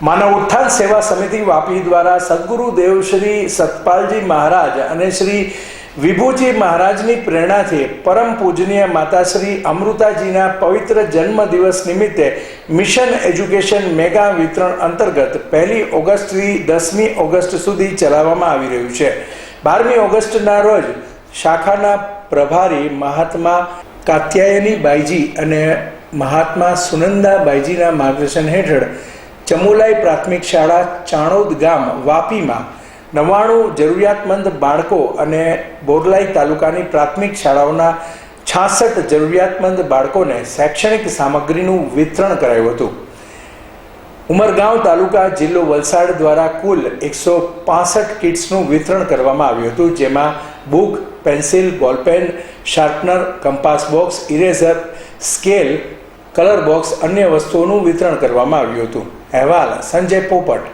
માનવ ઉત્થાન સેવા સમિતિ વાપી દ્વારા સદગુરુ દેવ શ્રી સતપાલજી મહારાજ અને શ્રી વિભુજી મહારાજની પ્રેરણાથી પરમ પૂજનીય માતાશ્રી અમૃતાજીના પવિત્ર જન્મ દિવસ નિમિત્તે મિશન એજ્યુકેશન મેગા વિતરણ અંતર્ગત પહેલી ઓગસ્ટથી દસમી ઓગસ્ટ સુધી ચલાવવામાં આવી રહ્યું છે. બારમી ઓગસ્ટના રોજ શાખાના પ્રભારી મહાત્મા કાત્યાયની બાઈજી અને મહાત્મા સુનંદા બાઈજીના માર્ગદર્શન હેઠળ ચમુલાઈ પ્રાથમિક શાળા ચાણોદ ગામ વાપીમાં નવ્વાણું જરૂરિયાતમંદ બાળકો અને બોરલાઈ તાલુકાની પ્રાથમિક શાળાઓના છાસઠ જરૂરિયાતમંદ બાળકોને શૈક્ષણિક સામગ્રીનું વિતરણ કરાયું હતું. ઉમરગાંવ તાલુકા જિલ્લો વલસાડ દ્વારા કુલ એકસો પાસઠ કિટ્સનું વિતરણ કરવામાં આવ્યું હતું, જેમાં book, pencil, ball pen, sharpener, compass box, eraser, scale colour box અન્ય વસ્તુઓનું વિતરણ કરવામાં આવ્યું હતું. અહેવાલ સંજય પોપટ.